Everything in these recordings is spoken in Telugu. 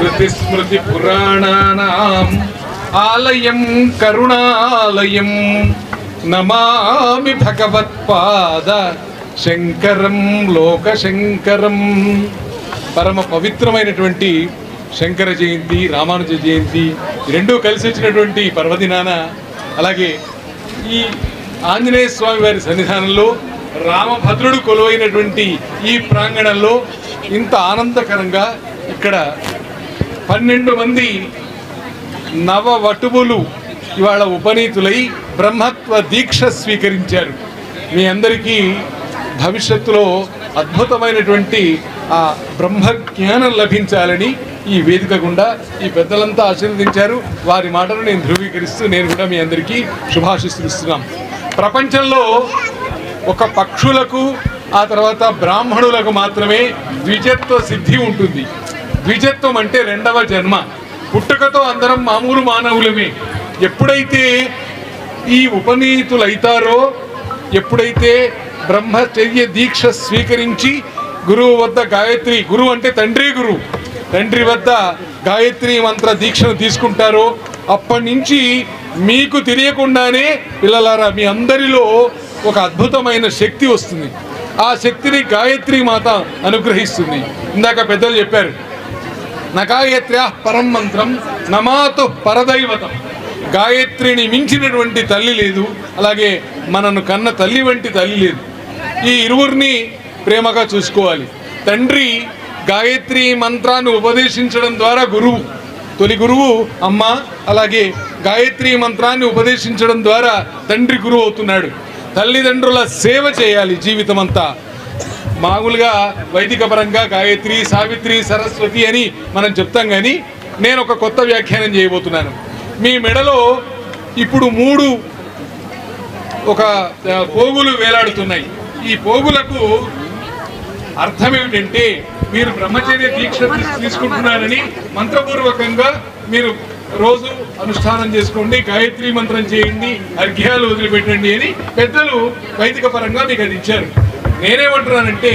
స్మృతి స్మృతి పురాణానాం ఆలయం కరుణాలయం. నమామి భగవత్పాద శంకరం లోకశంకరం. పరమ పవిత్రమైనటువంటి శంకర జయంతి రామానుజ జయంతి రెండూ కలిసి వచ్చినటువంటి పర్వదినాన అలాగే ఈ ఆంజనేయ స్వామి వారి సన్నిధానంలో రామభద్రుడు కొలువైనటువంటి ఈ ప్రాంగణంలో ఇంత ఆనందకరంగా ఇక్కడ పన్నెండు మంది నవ వటువులు ఇవాళ ఉపనీతులై బ్రహ్మత్వ దీక్ష స్వీకరించారు. మీ అందరికీ భవిష్యత్తులో అద్భుతమైనటువంటి ఆ బ్రహ్మజ్ఞానం లభించాలని ఈ వేదిక గుండా ఈ పెద్దలంతా ఆశీర్వదించారు. వారి మాటను నేను ధృవీకరిస్తూ నేను కూడా మీ అందరికీ శుభాశిస్తున్నాం ప్రపంచంలో ఒక పక్షులకు ఆ తర్వాత బ్రాహ్మణులకు మాత్రమే ద్విజత్వ సిద్ధి ఉంటుంది. ద్విజత్వం అంటే రెండవ జన్మ. పుట్టుకతో అందరం మామూలు మానవులమే. ఎప్పుడైతే ఈ ఉపనీతులైతారో ఎప్పుడైతే బ్రహ్మచర్య దీక్ష స్వీకరించి గురువు వద్ద గాయత్రి గురువు అంటే తండ్రి గురువు తండ్రి వద్ద గాయత్రి మంత్ర దీక్షను తీసుకుంటారో అప్పటి నుంచి మీకు తెలియకుండానే పిల్లలారా మీ అందరిలో ఒక అద్భుతమైన శక్తి వస్తుంది. ఆ శక్తిని గాయత్రి మాత అనుగ్రహిస్తుంది. ఇందాక పెద్దలు చెప్పారు నకాయత్ర్యా పరం మంత్రం నమాతు పరదైవతం. గాయత్రిని మించినటువంటి తల్లి లేదు అలాగే మనను కన్న తల్లి వంటి తల్లి లేదు. ఈ ఇరువురిని ప్రేమగా చూసుకోవాలి. తండ్రి గాయత్రి మంత్రాన్ని ఉపదేశించడం ద్వారా గురువు తొలి గురువు అమ్మ అలాగే గాయత్రి మంత్రాన్ని ఉపదేశించడం ద్వారా తండ్రి గురువు అవుతున్నాడు. తల్లిదండ్రుల సేవ చేయాలి జీవితమంతా. మామూలుగా వైదిక పరంగా గాయత్రి సావిత్రి సరస్వతి అని మనం చెప్తాం కానీ నేను ఒక కొత్త వ్యాఖ్యానం చేయబోతున్నాను. మీ మెడలో ఇప్పుడు మూడు ఒక పోగులు వేలాడుతున్నాయి. ఈ పోగులకు అర్థం ఏమిటంటే మీరు బ్రహ్మచర్య దీక్ష తీసుకుంటున్నారని మంత్రపూర్వకంగా మీరు రోజు అనుష్ఠానం చేసుకోండి గాయత్రి మంత్రం చేయండి అర్ఘ్యాలు వదిలిపెట్టండి అని పెద్దలు వైదిక పరంగా మీకు అది ఇచ్చారు. నేనేమంటున్నానంటే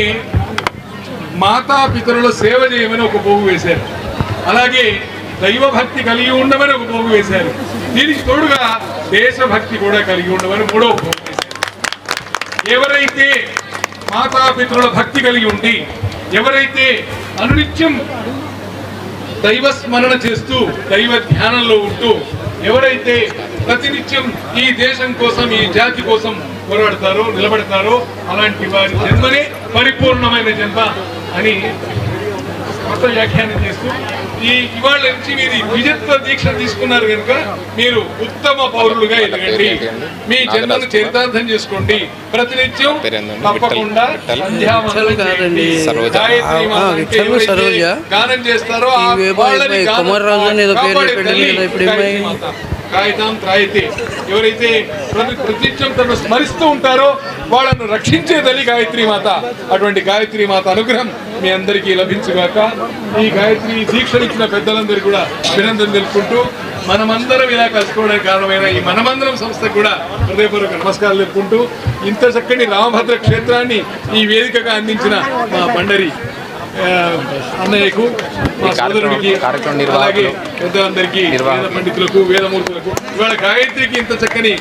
మాతాపితరుల సేవ చేయమని ఒక పోగు వేశారు. అలాగే దైవభక్తి కలిగి ఉండమని ఒక పోగు వేశారు. దీనికి తోడుగా దేశభక్తి కూడా కలిగి ఉండమని మూడో పోగు వేశారు. ఎవరైతే మాతాపితరుల భక్తి కలిగి ఉండి ఎవరైతే అనునిత్యం దైవ స్మరణ చేస్తూ దైవ ధ్యానంలో ఉంటూ ఎవరైతే ప్రతినిత్యం ఈ దేశం కోసం ఈ జాతి కోసం పోరాడతారో నిలబడతారో. అలాంటి వారి జన్మనే పరిపూర్ణమైన జన్మ అని కొత్త వ్యాఖ్యానం చేస్తూ ఈ ఇవాళ నుంచి మీరు ద్విజత్వ దీక్ష తీసుకున్నారు కనుక మీరు ఉత్తమ పౌరులుగా ఎదగండి. మీ జన్మను చరితార్థం చేసుకోండి. ప్రతినిత్యం? తప్పకుండా. గానం చేస్తారో వాళ్ళని కాపాడే కాగితం త్రాయితే ఎవరైతే ప్రతి ప్రతినిత్యం తను స్మరిస్తూ ఉంటారో వాళ్ళను రక్షించే తల్లి గాయత్రి మాత. అటువంటి గాయత్రి మాత అనుగ్రహం మీ అందరికీ లభించుగాక. ఈ గాయత్రి దీక్షలు ఇచ్చిన పెద్దలందరికీ కూడా అభినందన తెలుపుకుంటూ మనమందరం ఇలా కలుసుకోవడానికి కారణమైన ఈ మనమందరం సంస్థకు కూడా హృదయపూర్వక నమస్కారాలు తెలుపుకుంటూ ఇంత చక్కని రామభద్ర క్షేత్రాన్ని ఈ వేదికగా అందించిన మా పండరి అన్నయ్యకు మా సోదరుడికి అలాగే పెద్దలందరికీ వేద. పండితులకు వేదమూర్తులకు ఇవాళ గాయత్రికి ఇంత చక్కని